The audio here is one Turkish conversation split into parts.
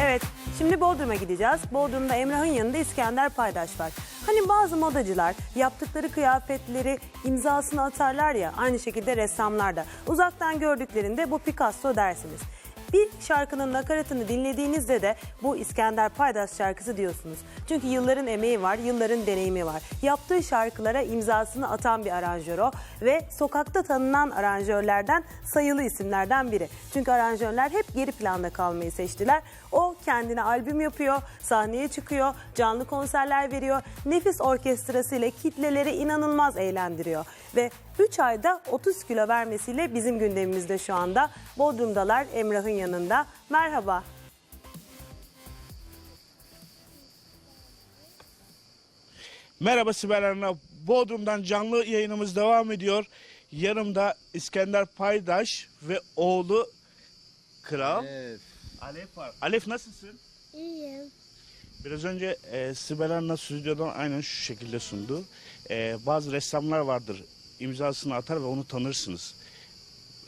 Evet, şimdi Bodrum'a gideceğiz. Bodrum'da Emrah'ın yanında İskender Paydaş var. Hani bazı modacılar yaptıkları kıyafetleri imzasını atarlar ya, aynı şekilde ressamlar da. Uzaktan gördüklerinde bu Picasso dersiniz. Bir şarkının nakaratını dinlediğinizde de bu İskender Paydaş şarkısı diyorsunuz. Çünkü yılların emeği var, yılların deneyimi var. Yaptığı şarkılara imzasını atan bir aranjör o ve sokakta tanınan aranjörlerden sayılı isimlerden biri. Çünkü aranjörler hep geri planda kalmayı seçtiler. O kendine albüm yapıyor, sahneye çıkıyor, canlı konserler veriyor. Nefis orkestrası ile kitleleri inanılmaz eğlendiriyor. Ve 3 ayda 30 kilo vermesiyle bizim gündemimizde şu anda. Bodrum'dalar Emrah'ın. Merhaba. Merhaba Sibel Hanım. Bodrum'dan canlı yayınımız devam ediyor. Yanımda İskender Paydaş ve oğlu Kral Evet. Alef var. Alef nasılsın? İyiyim. Biraz önce e, Sibel Hanım'la stüdyodan aynen şu şekilde sundu. E, bazı ressamlar vardır. imzasını atar ve onu tanırsınız.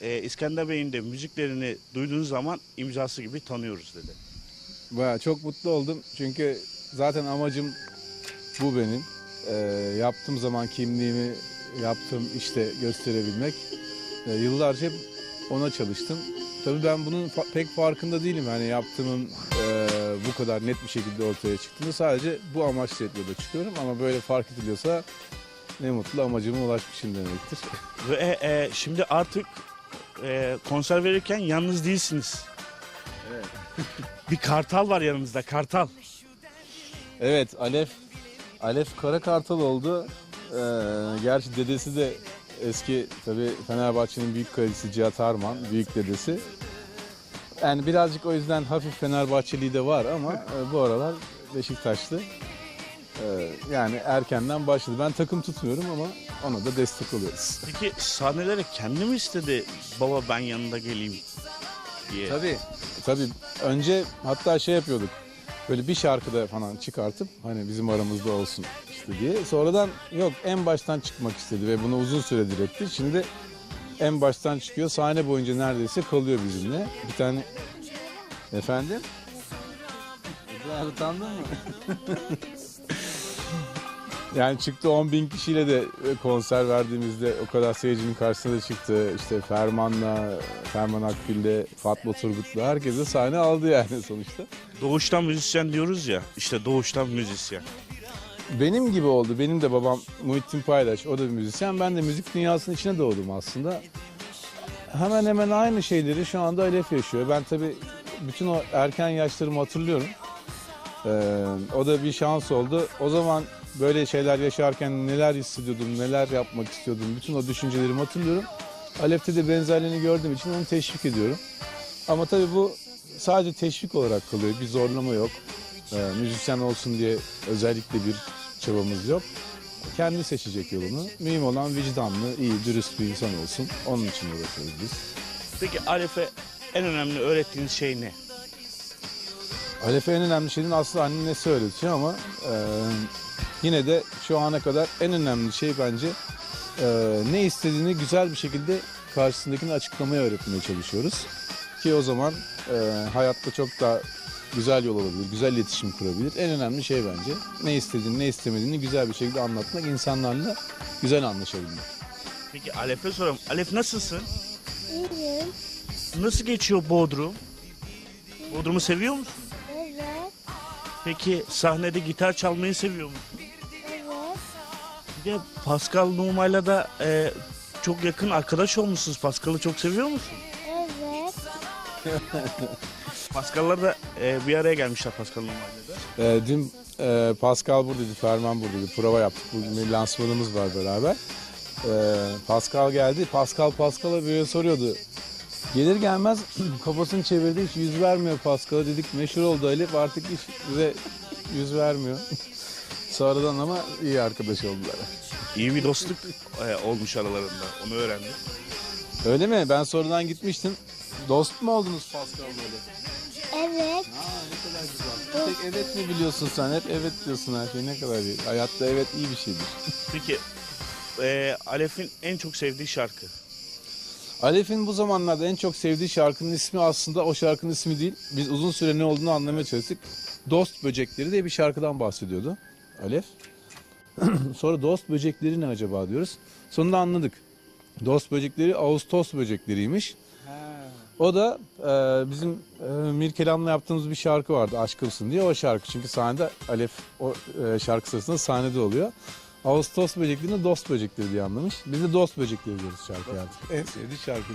E, İskender Bey'in de müziklerini duyduğunuz zaman imzası gibi tanıyoruz dedi. Baya çok mutlu oldum çünkü zaten amacım bu benim. Ee, yaptığım zaman kimliğimi yaptığım işte gösterebilmek. Ee, yıllarca ona çalıştım. Tabii ben bunun fa- pek farkında değilim. Yani yaptığımın e, bu kadar net bir şekilde ortaya çıktığını sadece bu amaçla yola çıkıyorum. Ama böyle fark ediliyorsa ne mutlu amacıma ulaşmışım demektir. Ve e, şimdi artık e, konser verirken yalnız değilsiniz. Bir kartal var yanınızda, kartal. Evet Alef Alef Kara Kartal oldu. Ee, gerçi dedesi de eski tabii Fenerbahçe'nin büyük kalecisi Cihat Arman, büyük dedesi. Yani birazcık o yüzden hafif Fenerbahçeliği de var ama e, bu aralar Beşiktaşlı. Ee, yani erkenden başladı. Ben takım tutmuyorum ama ona da destek oluyoruz. Peki sahnelere kendi mi istedi baba ben yanında geleyim diye? Tabii. Tabii önce hatta şey yapıyorduk. Böyle bir şarkıda falan çıkartıp hani bizim aramızda olsun işte diye. Sonradan yok en baştan çıkmak istedi ve bunu uzun süredir etti. Şimdi en baştan çıkıyor. Sahne boyunca neredeyse kalıyor bizimle. Bir tane efendim Ebrar utandın mı? Yani çıktı 10 bin kişiyle de e, konser verdiğimizde o kadar seyircinin karşısına da çıktı. İşte Ferman'la, Ferman Akgül'le, Fatma Turgut'la herkese sahne aldı yani sonuçta. Doğuştan müzisyen diyoruz ya, işte doğuştan müzisyen. Benim gibi oldu. Benim de babam Muhittin Paydaş. O da bir müzisyen. Ben de müzik dünyasının içine doğdum aslında. Hemen hemen aynı şeyleri şu anda Alef yaşıyor. Ben tabii bütün o erken yaşlarımı hatırlıyorum. Ee, o da bir şans oldu. O zaman böyle şeyler yaşarken neler hissediyordum, neler yapmak istiyordum. Bütün o düşüncelerimi hatırlıyorum. Alef'te de benzerliğini gördüğüm için onu teşvik ediyorum. Ama tabii bu sadece teşvik olarak kalıyor. Bir zorlama yok. Ee, müzisyen olsun diye özellikle bir çabamız yok. Kendi seçecek yolunu. Mühim olan vicdanlı, iyi, dürüst bir insan olsun. Onun için uğraşıyoruz biz. Peki Alef'e en önemli öğrettiğiniz şey ne? Alef'e en önemli şeyin aslında annesi öğretiyor ama e, yine de şu ana kadar en önemli şey bence e, ne istediğini güzel bir şekilde karşısındakini açıklamaya öğretmeye çalışıyoruz. Ki o zaman e, hayatta çok daha güzel yol olabilir, güzel iletişim kurabilir. En önemli şey bence ne istediğini, ne istemediğini güzel bir şekilde anlatmak, insanlarla güzel anlaşabilmek. Peki Alef'e soralım. Alef nasılsın? İyiyim. Nasıl geçiyor Bodrum? Bodrum'u seviyor musun? Evet. Peki sahnede gitar çalmayı seviyor musun? De Pascal Numa'yla da e, çok yakın arkadaş olmuşsunuz. Pascal'ı çok seviyor musun? Evet. Pascal'lar da e, bir araya gelmişler Pascal Numa'yla da. Ee, dün e, Pascal buradaydı, Ferman buradaydı. Prova yaptık. Bugün bir lansmanımız var beraber. Ee, Pascal geldi. Pascal Pascal'a böyle soruyordu. Gelir gelmez kafasını çevirdi. Hiç yüz vermiyor Pascal'a. Dedik meşhur oldu Alif. Artık hiç bize yüz vermiyor. Sonradan ama iyi arkadaş oldular. İyi bir dostluk e, olmuş aralarında. Onu öğrendim. Öyle mi? Ben sonradan gitmiştim. Dost mu oldunuz Pascal'la öyle? Evet. Aa ne kadar güzel. Tek evet mi biliyorsun sen? Hep evet diyorsun her şey. Ne kadar iyi. Hayatta evet iyi bir şeydir. Peki e, Alef'in en çok sevdiği şarkı? Alef'in bu zamanlarda en çok sevdiği şarkının ismi aslında o şarkının ismi değil. Biz uzun süre ne olduğunu anlamaya çalıştık. Dost Böcekleri diye bir şarkıdan bahsediyordu Alef. Sonra dost böcekleri ne acaba diyoruz. Sonunda anladık. Dost böcekleri Ağustos böcekleriymiş. O da e, bizim e, Mirkelam'la yaptığımız bir şarkı vardı Aşkımsın diye o şarkı. Çünkü sahnede Alef o e, şarkı sırasında sahnede oluyor. Ağustos böceklerini dost böcekleri diye anlamış. Biz de dost böcekleri diyoruz şarkıya artık. En sevdiği şarkı.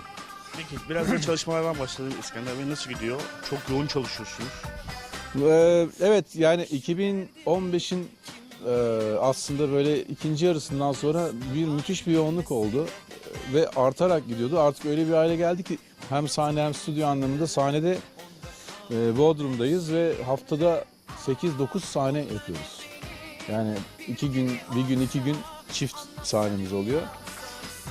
Peki biraz da çalışmalardan başlayalım. İskender Bey nasıl gidiyor? Çok yoğun çalışıyorsunuz. Ee, evet yani 2015'in e, aslında böyle ikinci yarısından sonra bir müthiş bir yoğunluk oldu ve artarak gidiyordu. Artık öyle bir hale geldi ki hem sahne hem stüdyo anlamında sahnede e, Bodrum'dayız ve haftada 8-9 sahne yapıyoruz. Yani iki gün, bir gün iki gün çift sahnemiz oluyor.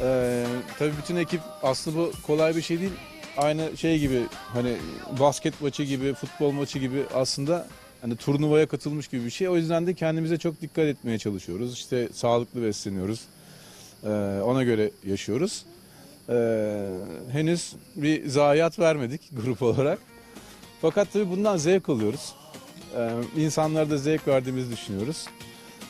Ee, tabii bütün ekip aslında bu kolay bir şey değil. Aynı şey gibi hani basket maçı gibi, futbol maçı gibi aslında hani turnuvaya katılmış gibi bir şey. O yüzden de kendimize çok dikkat etmeye çalışıyoruz. İşte sağlıklı besleniyoruz. Ee, ona göre yaşıyoruz. Ee, henüz bir zayiat vermedik grup olarak. Fakat tabii bundan zevk alıyoruz. Ee, insanlara da zevk verdiğimizi düşünüyoruz.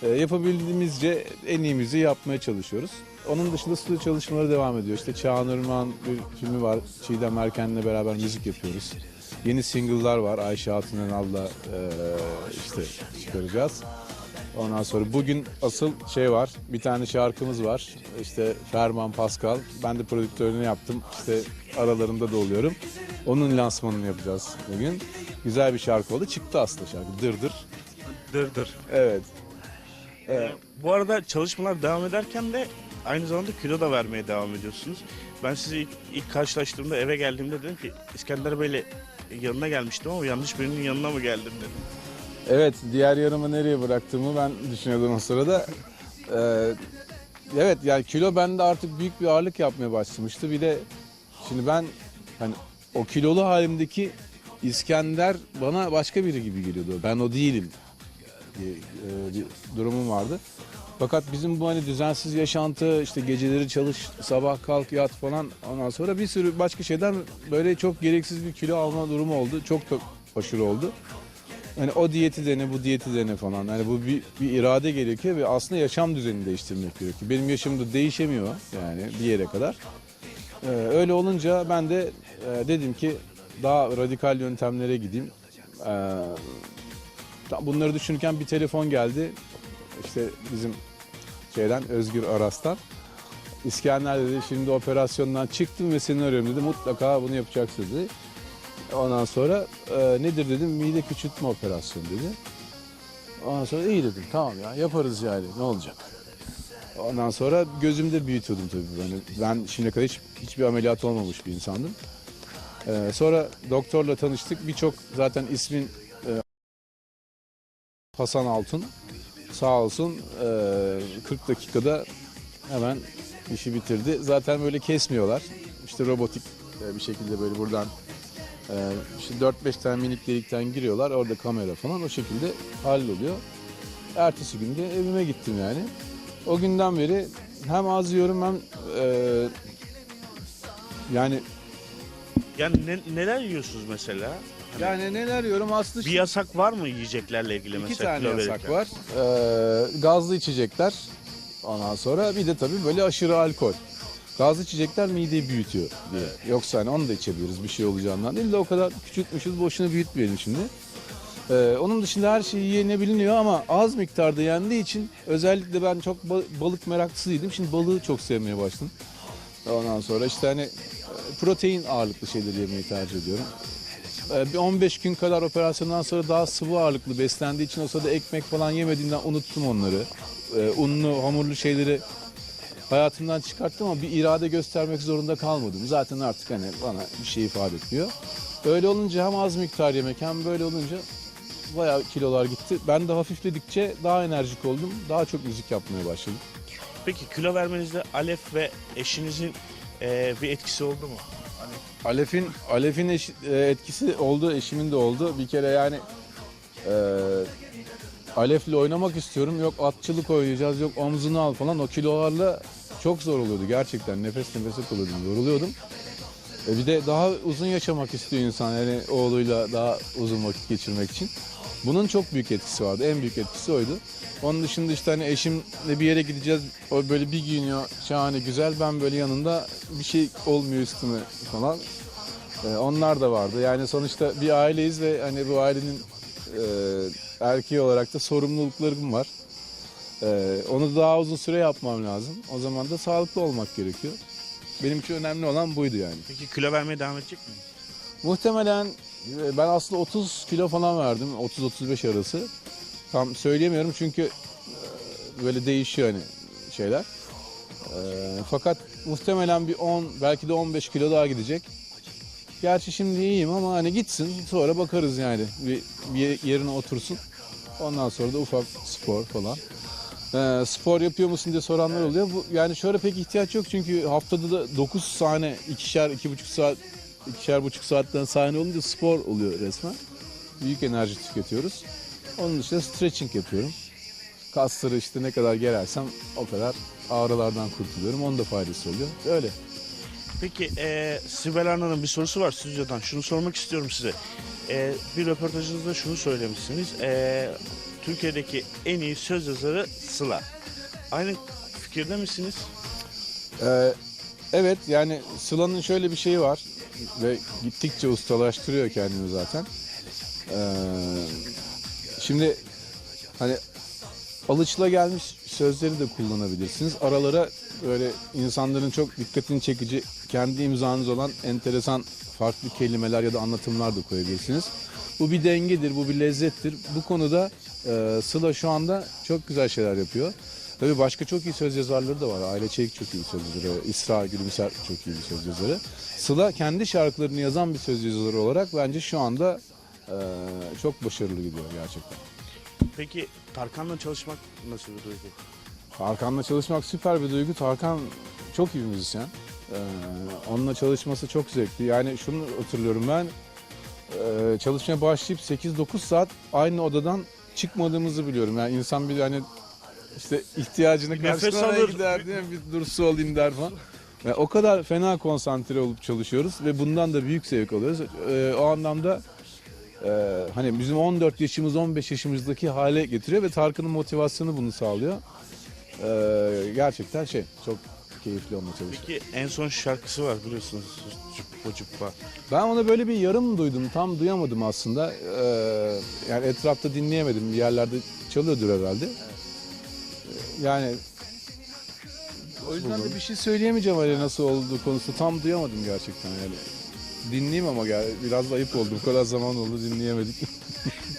Ee, yapabildiğimizce en iyimizi yapmaya çalışıyoruz. Onun dışında stüdyo çalışmaları devam ediyor. İşte Çağan Irmak'ın bir filmi var. Çiğdem Erken'le beraber müzik yapıyoruz. Yeni single'lar var. Ayşe Hatun Enal'la e, işte çıkaracağız. Ondan sonra bugün asıl şey var. Bir tane şarkımız var. İşte Ferman Pascal. Ben de prodüktörünü yaptım. İşte aralarında da oluyorum. Onun lansmanını yapacağız bugün. Güzel bir şarkı oldu. Çıktı aslında şarkı. Dırdır. Dır dır. Evet. Ee, bu arada çalışmalar devam ederken de aynı zamanda kilo da vermeye devam ediyorsunuz. Ben sizi ilk, ilk karşılaştığımda eve geldiğimde dedim ki İskender Bey'le yanına gelmiştim ama yanlış birinin yanına mı geldim dedim. Evet, diğer yarımı nereye bıraktığımı ben düşünüyordum o sırada. Ee, evet, yani kilo bende artık büyük bir ağırlık yapmaya başlamıştı. Bir de şimdi ben hani o kilolu halimdeki İskender bana başka biri gibi geliyordu. Ben o değilim diye e, bir durumum vardı. Fakat bizim bu hani düzensiz yaşantı, işte geceleri çalış, sabah kalk yat falan ondan sonra bir sürü başka şeyden böyle çok gereksiz bir kilo alma durumu oldu. Çok da aşırı oldu. Hani o diyeti dene, bu diyeti dene falan. Hani bu bir, bir irade gerekiyor ve aslında yaşam düzenini değiştirmek gerekiyor. Benim yaşımda değişemiyor yani bir yere kadar. Ee, öyle olunca ben de e, dedim ki daha radikal yöntemlere gideyim. Ee, bunları düşünürken bir telefon geldi. İşte bizim şeyden Özgür Aras'tan. İskender dedi şimdi operasyondan çıktım ve seni arıyorum dedi. Mutlaka bunu yapacaksın dedi. Ondan sonra e, nedir dedim mide küçültme operasyonu dedi. Ondan sonra iyi dedim tamam ya yaparız yani ne olacak. Ondan sonra gözümde büyütüyordum tabii. Yani ben şimdiye kadar hiç, hiçbir ameliyat olmamış bir insandım. E, sonra doktorla tanıştık. Birçok zaten ismin e, Hasan Altun sağ olsun e, 40 dakikada hemen işi bitirdi. Zaten böyle kesmiyorlar. İşte robotik e, bir şekilde böyle buradan ee, işte 4-5 tane minik delikten giriyorlar. Orada kamera falan o şekilde halloluyor. Ertesi günde evime gittim yani. O günden beri hem az yiyorum hem e, Yani ne- neler yiyorsunuz mesela? Yani neler yiyorum aslında Bir yasak var mı yiyeceklerle ilgili iki mesela? tane kilo yasak verirken? var. Ee, gazlı içecekler. Ondan sonra bir de tabii böyle aşırı alkol. Gazlı içecekler mideyi büyütüyor diye. Yoksa hani onu da içebiliriz bir şey olacağından de o kadar küçültmüşüz boşuna büyütmeyelim şimdi. Ee, onun dışında her şey yenebiliniyor ama az miktarda yendiği için özellikle ben çok ba- balık meraklısıydım. Şimdi balığı çok sevmeye başladım. Ondan sonra işte hani e, protein ağırlıklı şeyleri yemeyi tercih ediyorum. Ee, Bir 15 gün kadar operasyondan sonra daha sıvı ağırlıklı beslendiği için o sırada ekmek falan yemediğimden unuttum onları. Ee, Unlu, hamurlu şeyleri hayatımdan çıkarttım ama bir irade göstermek zorunda kalmadım. Zaten artık hani bana bir şey ifade etmiyor. Öyle olunca hem az miktar yemek hem böyle olunca bayağı kilolar gitti. Ben de hafifledikçe daha enerjik oldum. Daha çok müzik yapmaya başladım. Peki kilo vermenizde Alef ve eşinizin e, bir etkisi oldu mu? Alef'in Alef'in e, etkisi oldu, eşimin de oldu. Bir kere yani e, Alef'le oynamak istiyorum. Yok atçılık oynayacağız, yok omzunu al falan. O kilolarla çok zor oluyordu gerçekten. Nefes nefese kalıyordum, yoruluyordum. E bir de daha uzun yaşamak istiyor insan yani oğluyla daha uzun vakit geçirmek için. Bunun çok büyük etkisi vardı. En büyük etkisi oydu. Onun dışında işte hani eşimle bir yere gideceğiz. O böyle bir giyiniyor şahane güzel. Ben böyle yanında bir şey olmuyor üstüme falan. E, onlar da vardı. Yani sonuçta bir aileyiz ve hani bu ailenin e, erkeği olarak da sorumluluklarım var. E, onu daha uzun süre yapmam lazım. O zaman da sağlıklı olmak gerekiyor. Benim için önemli olan buydu yani. Peki kilo vermeye devam edecek mi? Muhtemelen e, ben aslında 30 kilo falan verdim. 30-35 arası. Tam söyleyemiyorum çünkü e, böyle değişiyor hani şeyler. E, Fakat muhtemelen bir 10 belki de 15 kilo daha gidecek. Gerçi şimdi iyiyim ama hani gitsin sonra bakarız yani. Bir, yerine otursun. Ondan sonra da ufak spor falan. Ee, spor yapıyor musun diye soranlar oluyor. Bu, yani şöyle pek ihtiyaç yok çünkü haftada da 9 sahne, ikişer, iki buçuk saat, ikişer buçuk saatten sahne olunca spor oluyor resmen. Büyük enerji tüketiyoruz. Onun dışında stretching yapıyorum. Kasları işte ne kadar gerersem o kadar ağrılardan kurtuluyorum. Onun da faydası oluyor. Öyle. Peki e, Sibel Arna'nın bir sorusu var stüdyodan. Şunu sormak istiyorum size. E, bir röportajınızda şunu söylemişsiniz. E, Türkiye'deki en iyi söz yazarı Sıla. Aynı fikirde misiniz? Ee, evet yani Sıla'nın şöyle bir şeyi var ve gittikçe ustalaştırıyor kendini zaten. Ee, şimdi hani alıçla gelmiş sözleri de kullanabilirsiniz. Aralara böyle insanların çok dikkatini çekici kendi imzanız olan enteresan farklı kelimeler ya da anlatımlar da koyabilirsiniz. Bu bir dengedir, bu bir lezzettir. Bu konuda e, Sıla şu anda çok güzel şeyler yapıyor. Tabii başka çok iyi söz yazarları da var. Aile Çelik çok iyi bir söz yazarı. İsra Gülümser çok iyi bir söz yazarı. Sıla kendi şarkılarını yazan bir söz yazarı olarak bence şu anda e, çok başarılı gidiyor gerçekten. Peki Tarkan'la çalışmak nasıl bir duygu? Tarkan'la çalışmak süper bir duygu. Tarkan çok iyi bir müzisyen. Ee, onunla çalışması çok zevkli. Yani şunu hatırlıyorum ben. e, çalışmaya başlayıp 8-9 saat aynı odadan çıkmadığımızı biliyorum. Yani insan bir hani işte ihtiyacını karşılamaya gider mi? Bir dur su alayım der falan. Ve o kadar fena konsantre olup çalışıyoruz ve bundan da büyük zevk alıyoruz. Ee, o anlamda e, hani bizim 14 yaşımız 15 yaşımızdaki hale getiriyor ve Tarkan'ın motivasyonu bunu sağlıyor. Ee, gerçekten şey çok keyifli onunla çalışmak. Peki en son şarkısı var biliyorsunuz. Cuppa Cuppa. Ben onu böyle bir yarım duydum. Tam duyamadım aslında. Ee, yani etrafta dinleyemedim. Bir yerlerde çalıyordur herhalde. Ee, Yani o yüzden de bir şey söyleyemeyeceğim öyle nasıl olduğu konusunda. Tam duyamadım gerçekten yani. Dinleyeyim ama gel biraz da ayıp oldu. Bu kadar zaman oldu dinleyemedik.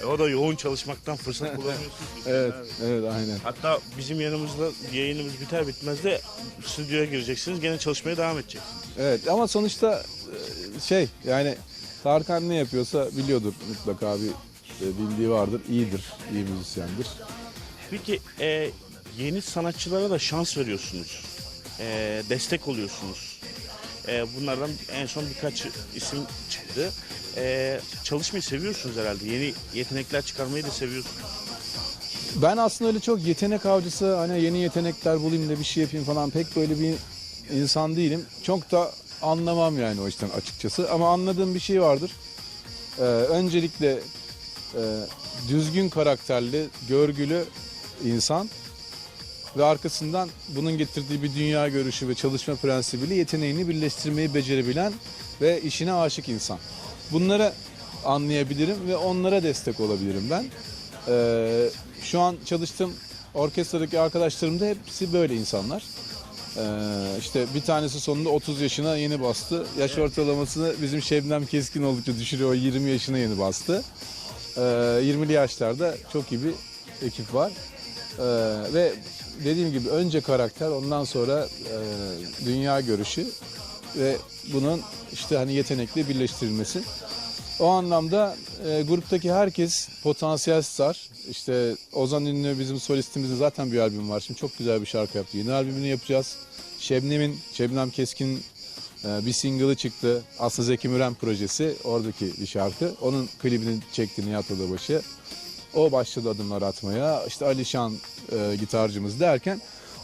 E, o da yoğun çalışmaktan fırsat bulamıyorsunuz. evet, evet aynen. Hatta bizim yanımızda yayınımız biter bitmez de stüdyoya gireceksiniz. Gene çalışmaya devam edeceksiniz. Evet ama sonuçta e, şey yani Tarkan ne yapıyorsa biliyordur mutlaka bir e, bildiği vardır. İyidir, iyi müzisyendir. Peki e, yeni sanatçılara da şans veriyorsunuz. E, destek oluyorsunuz. E, bunlardan en son birkaç isim çıktı. E, çalışmayı seviyorsunuz herhalde. Yeni yetenekler çıkarmayı da seviyorsunuz. Ben aslında öyle çok yetenek avcısı hani yeni yetenekler bulayım da bir şey yapayım falan pek böyle bir insan değilim. Çok da anlamam yani o işten açıkçası ama anladığım bir şey vardır. Ee, öncelikle e, düzgün karakterli, görgülü insan ve arkasından bunun getirdiği bir dünya görüşü ve çalışma prensibiyle yeteneğini birleştirmeyi becerebilen ve işine aşık insan. Bunları anlayabilirim ve onlara destek olabilirim ben. Ee, şu an çalıştığım orkestradaki arkadaşlarım da hepsi böyle insanlar. Ee, işte bir tanesi sonunda 30 yaşına yeni bastı. Yaş ortalamasını bizim Şebnem Keskin oldukça düşürüyor. O 20 yaşına yeni bastı. Ee, 20'li yaşlarda çok iyi bir ekip var. Ee, ve dediğim gibi önce karakter ondan sonra e, dünya görüşü ve bunun işte hani yetenekle birleştirilmesi. O anlamda e, gruptaki herkes potansiyel star. İşte Ozan Ünlü bizim solistimizin zaten bir albüm var. Şimdi çok güzel bir şarkı yaptı. Yeni albümünü yapacağız. Şebnem'in, Şebnem Keskin e, bir single'ı çıktı. Aslı Zeki Müren projesi. Oradaki bir şarkı. Onun klibini çekti Nihat Odabaşı. O başladı adımlar atmaya. İşte Alişan e, gitarcımız derken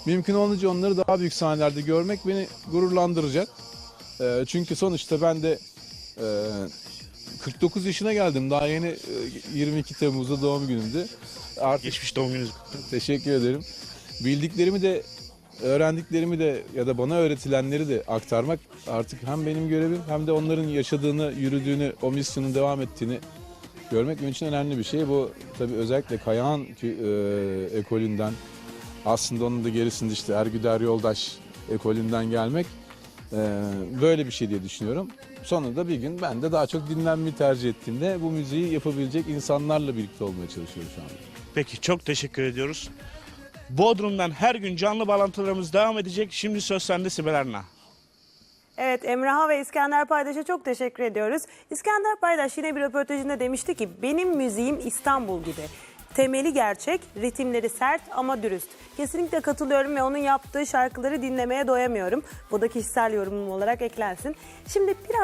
Mümkün olunca onları daha büyük sahnelerde görmek beni gururlandıracak. Ee, çünkü sonuçta ben de e, 49 yaşına geldim. Daha yeni e, 22 Temmuz'da doğum günümdü. Artık Geçmiş doğum gününüz. Teşekkür ederim. Bildiklerimi de öğrendiklerimi de ya da bana öğretilenleri de aktarmak artık hem benim görevim hem de onların yaşadığını, yürüdüğünü, o misyonun devam ettiğini görmek benim için önemli bir şey. Bu tabii özellikle Kayağan e, ekolünden aslında onun da gerisinde işte Ergüder Yoldaş ekolünden gelmek e, böyle bir şey diye düşünüyorum. Sonunda bir gün ben de daha çok dinlenmeyi tercih ettiğimde bu müziği yapabilecek insanlarla birlikte olmaya çalışıyorum şu anda. Peki çok teşekkür ediyoruz. Bodrum'dan her gün canlı bağlantılarımız devam edecek. Şimdi söz sende Sibel Erna. Evet Emrah'a ve İskender Paydaş'a çok teşekkür ediyoruz. İskender Paydaş yine bir röportajında demişti ki benim müziğim İstanbul gibi. Temeli gerçek, ritimleri sert ama dürüst. Kesinlikle katılıyorum ve onun yaptığı şarkıları dinlemeye doyamıyorum. Bu da kişisel yorumum olarak eklensin. Şimdi biraz